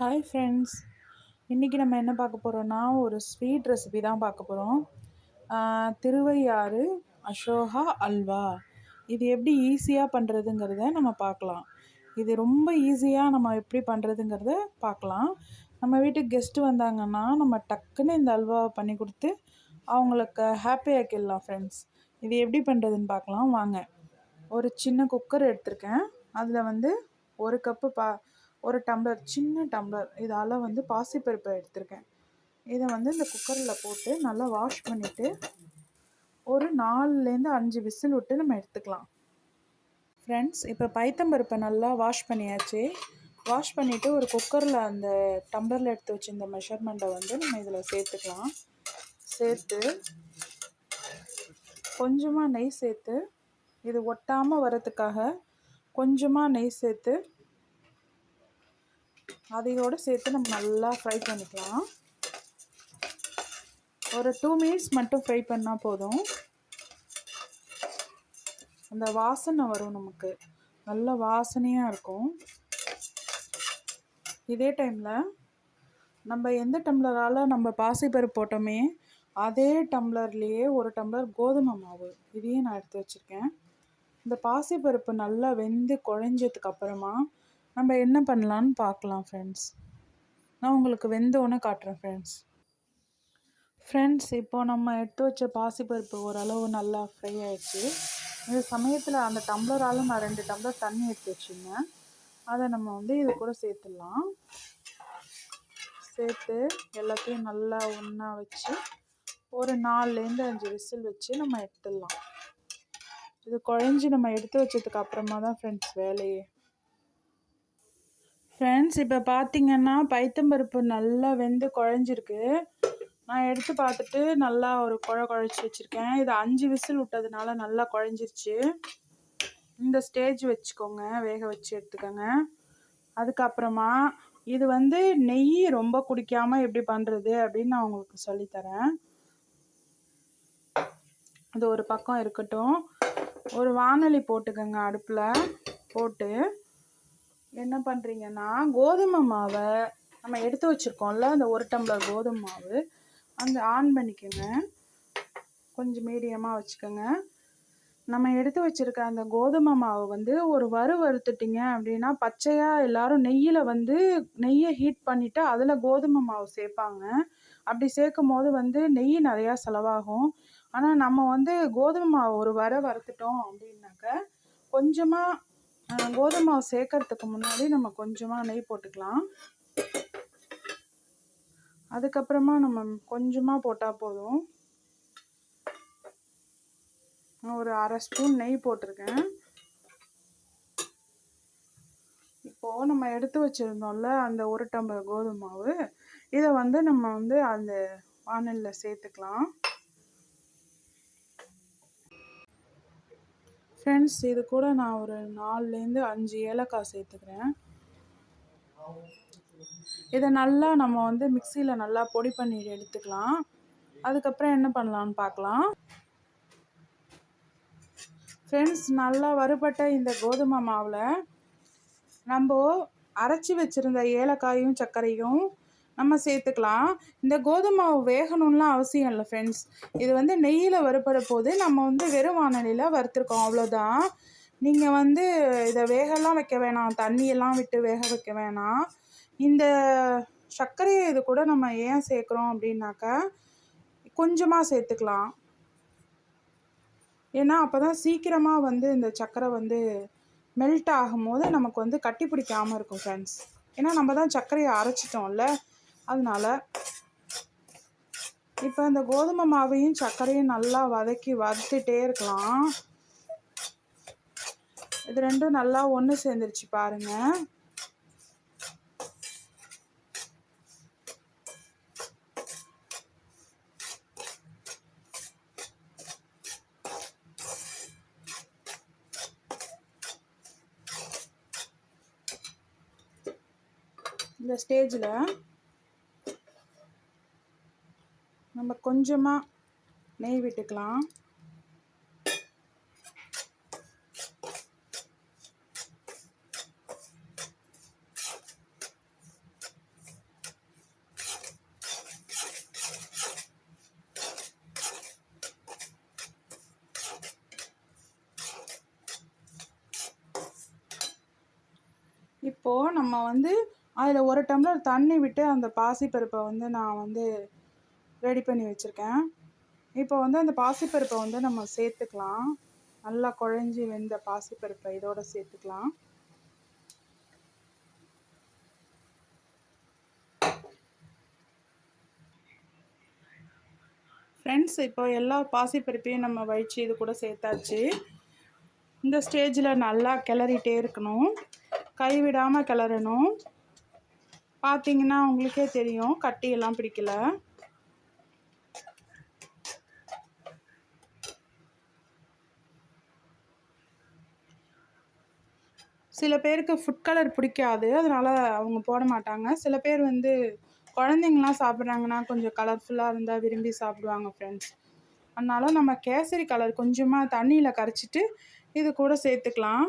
Hi friends இன்றைக்கி நம்ம என்ன பார்க்க போகிறோன்னா ஒரு ஸ்வீட் ரெசிபி தான் பார்க்க போகிறோம் திருவையாறு அசோகா அல்வா. இது எப்படி ஈஸியாக பண்ணுறதுங்கிறத நம்ம பார்க்கலாம். இது ரொம்ப ஈஸியாக நம்ம எப்படி பண்ணுறதுங்கிறத பார்க்கலாம். நம்ம வீட்டுக்கு கெஸ்ட்டு வந்தாங்கன்னா நம்ம டக்குன்னு இந்த அல்வாவை பண்ணி கொடுத்து அவங்களுக்கு ஹாப்பியாக்கிடலாம் ஃப்ரெண்ட்ஸ் இது எப்படி பண்ணுறதுன்னு பார்க்கலாம். வாங்க. ஒரு சின்ன குக்கர் எடுத்திருக்கேன். அதில் வந்து ஒரு கப்பு பா ஒரு டம்ளர் சின்ன டம்ளர் இதால் வந்து பாசிப்பருப்பை எடுத்திருக்கேன். இதை வந்து இந்த குக்கரில் போட்டு நல்லா வாஷ் பண்ணிவிட்டு ஒரு நாலுலேருந்து அஞ்சு விசில் விட்டு நம்ம எடுத்துக்கலாம். ஃப்ரெண்ட்ஸ் இப்போ பைத்தம்பருப்பை நல்லா வாஷ் பண்ணியாச்சு. வாஷ் பண்ணிவிட்டு ஒரு குக்கரில் அந்த டம்ளரில் எடுத்து வச்சு இந்த மெஷர்மெண்ட்டை வந்து நம்ம இதில் சேர்த்துக்கலாம். சேர்த்து கொஞ்சமாக நெய் சேர்த்து இது ஒட்டாமல் வரத்துக்காக கொஞ்சமாக நெய் சேர்த்து அதையோடு சேர்த்து நம்ம நல்லா ஃப்ரை பண்ணிக்கலாம். ஒரு டூ மினிட்ஸ் மட்டும் ஃப்ரை பண்ணால் போதும். அந்த வாசனை வரும் நமக்கு. நல்ல வாசனையாக இருக்கும். இதே டைமில் நம்ம எந்த டம்ளரால் நம்ம பாசிப்பருப்பு போட்டோமே அதே டம்ளர்லேயே ஒரு டம்ளர் கோதுமை மாவு. இதையும் நான் எடுத்து வச்சுருக்கேன். இந்த பாசிப்பருப்பு நல்லா வெந்து குழஞ்சதுக்கு அப்புறமா நம்ம என்ன பண்ணலான்னு பார்க்கலாம் ஃப்ரெண்ட்ஸ் நான் உங்களுக்கு வெந்தோன்னே காட்டுறேன் ஃப்ரெண்ட்ஸ் ஃப்ரெண்ட்ஸ் இப்போது நம்ம எடுத்து வச்ச பாசிப்பருப்பு ஓரளவு நல்லா ஃப்ரை ஆயிடுச்சு. இந்த சமயத்தில் அந்த டம்ளரால் நான் ரெண்டு டம்ளர் தண்ணி எடுத்து வச்சுருந்தேன். அதை நம்ம வந்து இது கூட சேர்த்துடலாம். சேர்த்து எல்லாத்தையும் நல்லா ஒன்றா வச்சு ஒரு நாலுலேருந்து அஞ்சு விசில் வச்சு நம்ம எடுத்துடலாம். இது குழஞ்சி நம்ம எடுத்து வச்சதுக்கு அப்புறமா தான் ஃப்ரெண்ட்ஸ் வேலையே. ஃப்ரெண்ட்ஸ் இப்போ பார்த்தீங்கன்னா பைத்தம்பருப்பு நல்லா வெந்து குழஞ்சிருக்கு. நான் எடுத்து பார்த்துட்டு நல்லா ஒரு குழ குழச்சி வச்சுருக்கேன். இது அஞ்சு விசில் விட்டதுனால நல்லா குழஞ்சிருச்சு. இந்த ஸ்டேஜ் வச்சுக்கோங்க. வேக வச்சு எடுத்துக்கோங்க. அதுக்கப்புறமா இது வந்து நெய் ரொம்ப குடிக்காமல் எப்படி பண்ணுறது அப்படின்னு நான் உங்களுக்கு சொல்லித்தரேன். அது ஒரு பக்கம் இருக்கட்டும். ஒரு வானொலி போட்டுக்கோங்க அடுப்பில். போட்டு என்ன பண்ணுறீங்கன்னா கோதுமை மாவை நம்ம எடுத்து வச்சுருக்கோம்ல அந்த ஒரு டம்ளர் கோதுமை மாவு. அந்த ஆன் பண்ணிக்கோங்க. கொஞ்சம் மீடியமாக வச்சுக்கோங்க. நம்ம எடுத்து வச்சுருக்க அந்த கோதுமை மாவு வந்து ஒரு வறு வறுத்துட்டிங்க அப்படின்னா பச்சையாக எல்லோரும் நெய்யில் வந்து நெய்யை ஹீட் பண்ணிவிட்டு அதில் கோதுமை மாவு சேர்ப்பாங்க. அப்படி சேர்க்கும் போது வந்து நெய் நிறையா செலவாகும். ஆனால் நம்ம வந்து கோதுமை மாவு ஒரு வர வறுத்துட்டோம் அப்படின்னாக்க கொஞ்சமாக கோதுமை மாவு சேர்க்கறதுக்கு முன்னாடி நம்ம கொஞ்சமாக நெய் போட்டுக்கலாம். அதுக்கப்புறமா நம்ம கொஞ்சமாக போட்டால் போதும். ஒரு அரை ஸ்பூன் நெய் போட்டிருக்கேன். இப்போது நம்ம எடுத்து வச்சுருந்தோம்ல அந்த ஒரு டம்ளர் கோதுமை மாவு இதை வந்து நம்ம வந்து அந்த வானலில் சேர்த்துக்கலாம். ஃப்ரெண்ட்ஸ் இது கூட நான் ஒரு நாலுலேருந்து அஞ்சு ஏலக்காய் சேர்த்துக்கிறேன். இதை நல்லா நம்ம வந்து மிக்சியில் நல்லா பொடி பண்ணி எடுத்துக்கலாம். அதுக்கப்புறம் என்ன பண்ணலான்னு பார்க்கலாம். ஃப்ரெண்ட்ஸ் நல்லா வறுபட்ட இந்த கோதுமை மாவில் நம்ம அரைச்சி வச்சுருந்த ஏலக்காயும் சர்க்கரையும் நம்ம சேர்த்துக்கலாம். இந்த கோதுமை மாவு வேகணும்லாம் அவசியம் இல்லை ஃப்ரெண்ட்ஸ் இது வந்து நெய்யில் வறுபட போது நம்ம வந்து வெறும் வானலியில் வறுத்துருக்கோம் அவ்வளோதான். நீங்கள் வந்து இதை வேகலாம் வைக்க வேணாம் தண்ணியெல்லாம் விட்டு வேக வைக்க வேணாம். இந்த சர்க்கரையை இது கூட நம்ம ஏன் சேர்க்குறோம் அப்படின்னாக்கா கொஞ்சமாக சேர்த்துக்கலாம். ஏன்னா அப்போ தான் சீக்கிரமாக வந்து இந்த சர்க்கரை வந்து மெல்ட் ஆகும்போது நமக்கு வந்து கட்டி பிடிக்காமல் இருக்கும் ஃப்ரெண்ட்ஸ் ஏன்னா நம்ம தான் சர்க்கரையை அரைச்சிட்டோம்ல. அதனால் இப்போ இந்த கோதுமை மாவையும் சர்க்கரையும் நல்லா வதக்கி வறுத்துட்டே இருக்கலாம். இது ரெண்டும் நல்லா ஒன்று சேர்ந்துருச்சு பாருங்க. இந்த ஸ்டேஜில் நம்ம கொஞ்சமாக நெய் விட்டுக்கலாம். இப்போது நம்ம வந்து அதில் ஒரு டம்ளர் தண்ணி விட்டு அந்த பாசிப்பருப்பை வந்து நான் வந்து ரெடி பண்ணி வச்சுருக்கேன். இப்போ வந்து அந்த பாசிப்பருப்பை வந்து நம்ம சேர்த்துக்கலாம். நல்லா குழஞ்சி வெந்த பாசிப்பருப்பை இதோட சேர்த்துக்கலாம். ஃப்ரெண்ட்ஸ் இப்போ எல்லா பாசிப்பருப்பையும் நம்ம வழித்து இது கூட சேர்த்தாச்சு. இந்த ஸ்டேஜில் நல்லா கிளறிட்டே இருக்கணும். கைவிடாமல் கிளறணும். பார்த்தீங்கன்னா உங்களுக்கே தெரியும் கட்டியெல்லாம் பிடிக்கல. சில பேருக்கு ஃபுட் கலர் பிடிக்காது அதனால் அவங்க போட மாட்டாங்க. சில பேர் வந்து குழந்தைங்களாம் சாப்பிட்றாங்கன்னா கொஞ்சம் கலர்ஃபுல்லாக இருந்தால் விரும்பி சாப்பிடுவாங்க ஃப்ரெண்ட்ஸ் அதனால் நம்ம கேசரி கலர் கொஞ்சமாக தண்ணியில் கரைச்சிட்டு இது கூட சேர்த்துக்கலாம்.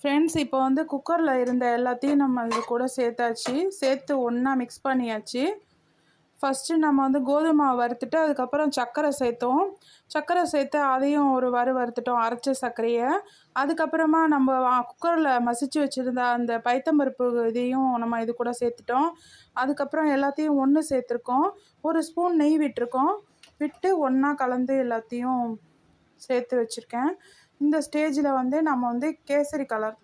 ஃப்ரெண்ட்ஸ் இப்போ வந்து குக்கரில் இருந்த எல்லாத்தையும் நம்ம இது கூட சேர்த்தாச்சு. சேர்த்து ஒன்றா மிக்ஸ் பண்ணியாச்சு. ஃபஸ்ட்டு நம்ம வந்து கோதுமை வறுத்துட்டு அதுக்கப்புறம் சர்க்கரை சேர்த்தோம். சர்க்கரை சேர்த்து அதையும் ஒரு வறு வறுத்துட்டோம் அரைச்ச சர்க்கரையை. அதுக்கப்புறமா நம்ம குக்கரில் மசிச்சு வச்சுருந்த அந்த பைத்தம்பருப்பு இதையும் நம்ம இது கூட சேர்த்துட்டோம். அதுக்கப்புறம் எல்லாத்தையும் ஒன்று சேர்த்துருக்கோம். ஒரு ஸ்பூன் நெய் விட்டுருக்கோம். விட்டு ஒன்றா கலந்து எல்லாத்தையும் சேர்த்து வச்சுருக்கேன். இந்த ஸ்டேஜில் வந்து நம்ம வந்து கேசரி கலர்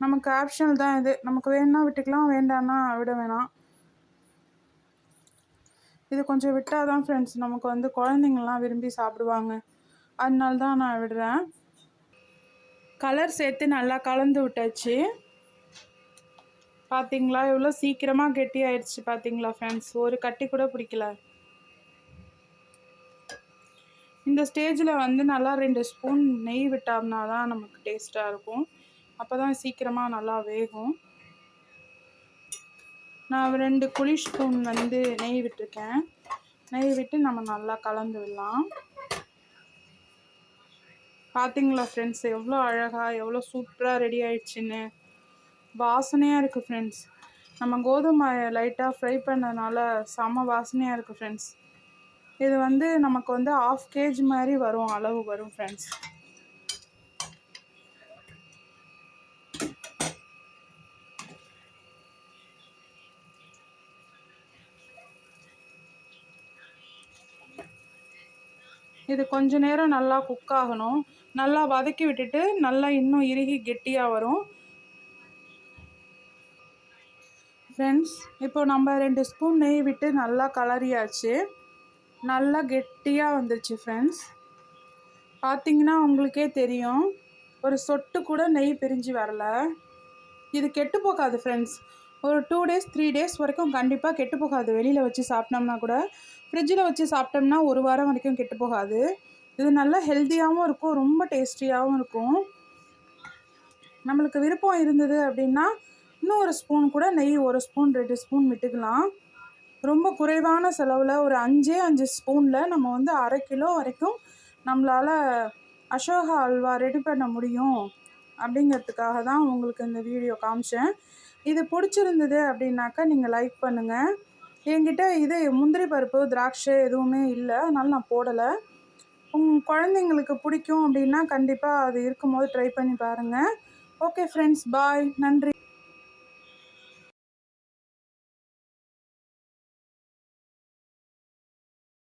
நமக்கு ஆப்ஷனல் தான் இது. நமக்கு வேணும்னா விட்டுக்கலாம் வேண்டான்னா விட வேணாம். இது கொஞ்சம் விட்டால் தான் ஃப்ரெண்ட்ஸ் நமக்கு வந்து குழந்தைங்கள்லாம் விரும்பி சாப்பிடுவாங்க. அதனால தான் நான் விடுறேன். கலர் சேர்த்து நல்லா கலந்து விட்டாச்சு. பார்த்தீங்களா எவ்வளோ சீக்கிரமாக கெட்டி ஆயிடுச்சு பார்த்தீங்களா ஃப்ரெண்ட்ஸ் ஒரு கட்டி கூட பிடிக்கல. இந்த ஸ்டேஜில் வந்து நல்லா ரெண்டு ஸ்பூன் நெய் விட்டோம்னா தான் நமக்கு டேஸ்ட்டாக இருக்கும். அப்போ தான் சீக்கிரமாக நல்லா வேகும். நான் ரெண்டு குழி ஸ்பூன் வந்து நெய் விட்டுருக்கேன். நெய் விட்டு நம்ம நல்லா கலந்து விடலாம் பார்த்தீங்களா ஃப்ரெண்ட்ஸ் எவ்வளோ அழகாக எவ்வளோ சூப்பராக ரெடி ஆயிடுச்சுன்னு. வாசனையாக இருக்குது ஃப்ரெண்ட்ஸ் நம்ம கோதுமை லைட்டாக ஃப்ரை பண்ணதுனால செம வாசனையாக இருக்குது ஃப்ரெண்ட்ஸ் இது வந்து நமக்கு வந்து ஆஃப் கேஜ் மாதிரி வரும் அளவு வரும் ஃப்ரெண்ட்ஸ் இது கொஞ்ச நேரம் நல்லா குக் ஆகணும். நல்லா வதக்கி விட்டுட்டு நல்லா இன்னும் இறுகி கெட்டியாக வரும். ஃப்ரெண்ட்ஸ் இப்போ நம்ம ரெண்டு ஸ்பூன் நெய் விட்டு நல்லா கலரியாச்சு நல்லா கெட்டியாக வந்துருச்சு ஃப்ரெண்ட்ஸ் பார்த்தீங்கன்னா உங்களுக்கே தெரியும். ஒரு சொட்டு கூட நெய் பிரிஞ்சு வரல. இது கெட்டு போகாது ஃப்ரெண்ட்ஸ் ஒரு டூ டேஸ் த்ரீ டேஸ் வரைக்கும் கண்டிப்பாக கெட்டு போகாது. வெளியில் வச்சு சாப்பிட்டோம்னா கூட ஃப்ரிட்ஜில் வச்சு சாப்பிட்டோம்னா ஒரு வாரம் வரைக்கும் கெட்டு போகாது. இது நல்லா ஹெல்த்தியாகவும் இருக்கும் ரொம்ப டேஸ்டியாகவும் இருக்கும். நம்மளுக்கு விருப்பம் இருந்தது அப்படின்னா இன்னும் ஒரு ஸ்பூன் கூட நெய் ஒரு ஸ்பூன் ரெண்டு ஸ்பூன் விட்டுக்கலாம். ரொம்ப குறைவான செலவில் ஒரு அஞ்சே அஞ்சு ஸ்பூனில் நம்ம வந்து அரை கிலோ வரைக்கும் நம்மளால் அசோகா அல்வா ரெடி பண்ண முடியும். அப்படிங்கிறதுக்காக தான் உங்களுக்கு இந்த வீடியோ காமிச்சேன். இது பிடிச்சிருந்தது அப்படின்னாக்கா நீங்கள் லைக் பண்ணுங்கள் என்கிட்ட இது முந்திரி பருப்பு திராட்சை எதுவுமே இல்லை. அதனால் நான் போடலை. உங் குழந்தைங்களுக்கு பிடிக்கும் அப்படின்னா கண்டிப்பாக அது இருக்கும்போது ட்ரை பண்ணி பாருங்கள் ஓகே ஃப்ரெண்ட்ஸ் பாய் நன்றி.